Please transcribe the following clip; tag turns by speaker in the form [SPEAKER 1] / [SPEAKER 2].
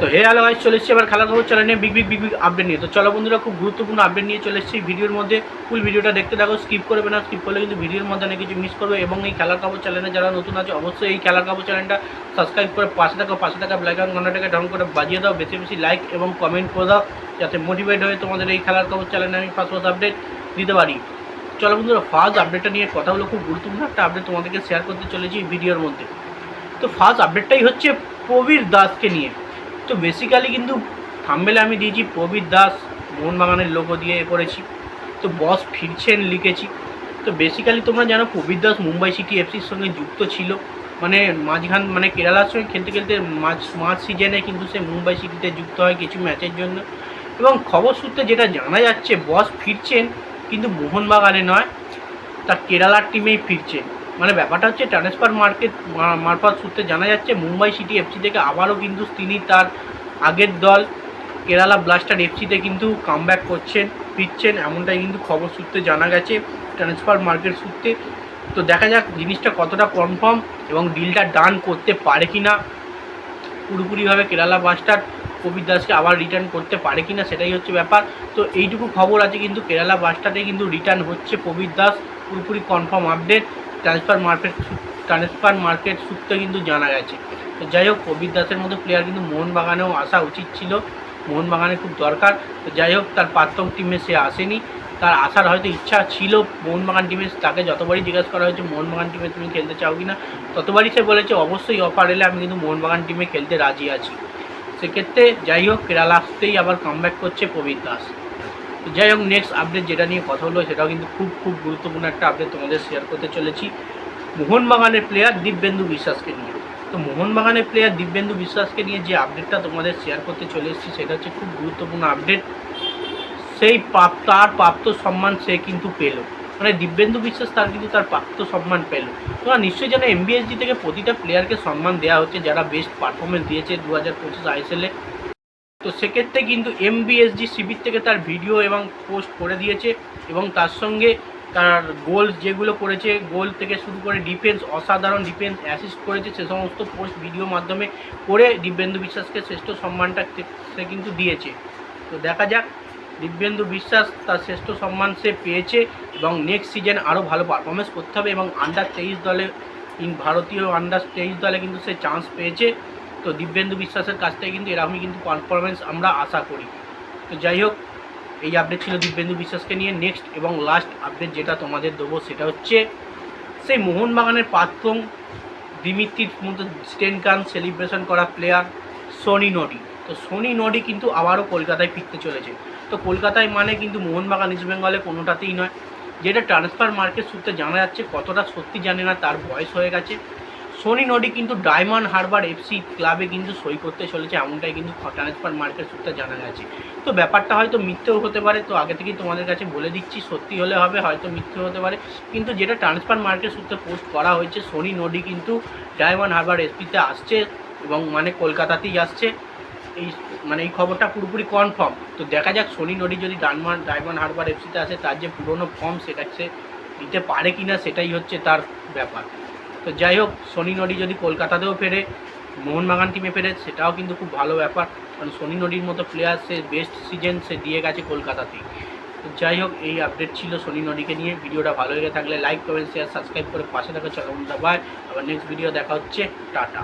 [SPEAKER 1] তো হে hello guys চলে এসেছি এবার খেলার খবর চ্যানেল নিয়ে big big big big update নিয়ে। তো চলো বন্ধুরা, খুব গুরুত্বপূর্ণ আপডেট নিয়ে চলে এসেছি। ভিডিওর মধ্যে ফুল ভিডিওটা দেখতে থাকো স্কিপ করবে না স্কিপ করলে কিন্তু ভিডিওর মধ্যে অনেক কিছু মিস করবে। এবং এই খেলার খবর চ্যানেলে যারা নতুন আছে, অবশ্যই এই খেলার খবর চ্যানেলটা সাবস্ক্রাইব করে পাশে থাকো, পাশে থাকা ব্ল্যাক অ্যান্ড ঘন্টাটাকে ডাউন করে বাজিয়ে দাও, বেশি বেশি লাইক এবং কমেন্ট করে দাও, যাতে মোটিভেট হয়ে তোমাদের এই খেলার খবর চ্যানেলে আমি ফার্স্ট ফার্স্ট আপডেট দিতে পারি। চলো বন্ধুরা ফার্স্ট আপডেটটা নিয়ে কথা হলো, খুব গুরুত্বপূর্ণ একটা আপডেট তোমাদেরকে শেয়ার করতে চলেছি ভিডিওর মধ্যে। তো ফার্স্ট আপডেটটাই হচ্ছে প্রবীর দাসকে নিয়ে। তো বেসিক্যালি কিন্তু থাম্বেলে আমি দিয়েছি প্রবীর দাস, মোহনবাগানের লোগো দিয়ে করেছি। তো বস ফিরছেন লিখেছি। তো বেসিক্যালি তোমরা জানো প্রবীর দাস মুম্বাই সিটি এফসির সঙ্গে যুক্ত ছিল। মানে মাঝখান মানে কেরালার সঙ্গে খেলতে খেলতে মাঝ মাঝ সিজনে কিন্তু সে মুম্বাই সিটিতে যুক্ত হয় কিছু ম্যাচের জন্য। এবং খবর সূত্রে যেটা জানা যাচ্ছে বস ফিরছেন, কিন্তু মোহনবাগানে নয় তার কেরালার টিমেই ফিরছেন মানে ব্যাপারটা হচ্ছে ট্রান্সফার মার্কেট মারফত সূত্রে জানা যাচ্ছে মুম্বাই সিটি এফসি থেকে আবারও কিন্তু তিনি তার আগের দল কেরালা ব্লাস্টার এফসিতে কিন্তু কামব্যাক করছেন, ফিরছেন, এমনটাই কিন্তু খবর সূত্রে জানা গেছে ট্রান্সফার মার্কেট সূত্রে। তো দেখা যাক জিনিসটা কতটা কনফার্ম এবং ডিলটা ডান করতে পারে কি না পুরোপুরিভাবে কেরালা ব্লাস্টার কবির দাসকে আবার রিটার্ন করতে পারে কি না সেটাই হচ্ছে ব্যাপার। তো এইটুকু খবর আছে কিন্তু কেরালা বাসটাতে কিন্তু রিটার্ন হচ্ছে কবির দাস। পুরোপুরি confirm update transfer market transfer market সূত্রে কিন্তু জানা গেছে। তো যাই হোক কবির দাসের মতো প্লেয়ার কিন্তু মোহনবাগানেও আসা উচিত ছিল। মোহনবাগানে খুব দরকার। তো যাই হোক, তার প্রাক্তন টিমে সে আসেনি। তার আসার হয়তো ইচ্ছা ছিল মোহনবাগান টিমে তাকে যতবারই জিজ্ঞাসা করা হয়েছে, মোহনবাগান টিমে তুমি খেলতে চাও কি না? ততবারই সে বলেছে, অবশ্যই অফার এলে আমি কিন্তু মোহনবাগান টিমে খেলতে রাজি আছি। সেক্ষেত্রে যাই হোক কেরালা আসতেই আবার কামব্যাক করছে প্রবীর দাস। তো যাই হোক নেক্সট আপডেট যেটা নিয়ে কথা হলো, সেটাও কিন্তু খুব খুব গুরুত্বপূর্ণ একটা আপডেট তোমাদের শেয়ার করতে চলেছি। মোহনবাগানের প্লেয়ার দিব্যেন্দু বিশ্বাসকে নিয়ে। তো মোহনবাগানের প্লেয়ার দিব্যেন্দু বিশ্বাসকে নিয়ে যে আপডেটটা তোমাদের শেয়ার করতে চলে এসেছি, সেটা হচ্ছে খুব গুরুত্বপূর্ণ আপডেট সেই প্রাপ তার প্রাপ্ত সম্মান সে কিন্তু পেল। মানে দিব্যেন্দু বিশ্বাস তার কিন্তু তার প্রাপ্ত সম্মান পেল। তোমরা নিশ্চয়ই জানো এমবিএসজি থেকে প্রতিটা প্লেয়ারকে সম্মান দেওয়া হচ্ছে, যারা বেস্ট পারফরমেন্স দিয়েছে দু হাজার পঁচিশ আইএসএলে তো সেক্ষেত্রে কিন্তু এমবিএসজি শিবির থেকে তার ভিডিও এবং পোস্ট করে দিয়েছে এবং তার সঙ্গে তার গোল যেগুলো করেছে, গোল থেকে শুরু করে ডিফেন্স অসাধারণ ডিফেন্স অ্যাসিস্ট করেছে, সে সমস্ত পোস্ট ভিডিও মাধ্যমে করে দিব্যেন্দু বিশ্বাসকে শ্রেষ্ঠ সম্মানটা সে কিন্তু দিয়েছে। তো দেখা যাক, দিব্যেন্দু বিশ্বাস তার শ্রেষ্ঠ সম্মান সে পেয়েছে এবং নেক্সট সিজন আরও ভালো পারফরমেন্স করতে হবে এবং আন্ডার তেইশ দলে, ভারতীয় আন্ডার তেইশ দলে কিন্তু সে চান্স পেয়েছে। তো দিব্যেন্দু বিশ্বাসের কাছ থেকে কিন্তু এরকমই কিন্তু পারফরমেন্স আমরা আশা করি। তো যাই হোক, এই আপডেট ছিল দিব্যেন্দু বিশ্বাসকে নিয়ে। নেক্সট এবং লাস্ট আপডেট যেটা তোমাদের দেবো সেটা হচ্ছে সেই মোহনবাগানের প্রাক্তন দিমিত্রির মতো স্টেনকান সেলিব্রেশন করা প্লেয়ার সোনি নডি। তো সোনি নডি কিন্তু আবারও কলকাতায় ফিরতে চলেছে। তো কলকাতায় মানে কিন্তু মোহনবাগান ইস্ট বেঙ্গলে কোনোটাতেই নয়। যেটা ট্রান্সফার মার্কেট সূত্রে জানা যাচ্ছে কতটা সত্যি জানে না, তার বয়স হয়ে গেছে। সোনি নডি কিন্তু ডায়মন্ড হারবার এফসি ক্লাবে কিন্তু সই করতে চলেছে, এমনটাই কিন্তু ট্রান্সফার মার্কেট সূত্রে জানা গেছে। তো ব্যাপারটা হয়তো মিথ্যেও হতে পারে, তো আগে থেকেই তোমাদের কাছে বলে দিচ্ছি, সত্যি হলে হবে, হয়তো মিথ্যে হতে পারে। কিন্তু যেটা ট্রান্সফার মার্কেট সূত্রে পোস্ট করা হয়েছে সোনি নডি কিন্তু ডায়মন্ড হারবার এফসিতে আসছে এবং মানে কলকাতাতেই আসছে। এই মানে এই খবরটা পুরোপুরি কনফার্ম তো দেখা যাক সোনি নডি যদি ডানমান ডায়মন্ড হারবার এফসিতে আসে, তার যে পুরনো ফর্ম সেটা সে দিতে পারে কি না সেটাই হচ্ছে তার ব্যাপার। তো যাই হোক, সোনি নডি যদি কলকাতাতেও ফেরে, মোহনবাগান টিমে ফেরে, সেটাও কিন্তু খুব ভালো ব্যাপার। কারণ সোনি নডির মতো প্লেয়ার সে বেস্ট সিজন সে দিয়ে গেছে কলকাতাতেই। তো যাই হোক, এই আপডেট ছিল সোনি নডিকে নিয়ে। ভিডিওটা ভালো লেগে থাকলে লাইক কমেন্ট শেয়ার সাবস্ক্রাইব করে পাশে থাকা চলো বাই। আবার নেক্সট ভিডিও দেখা হচ্ছে, টাটা।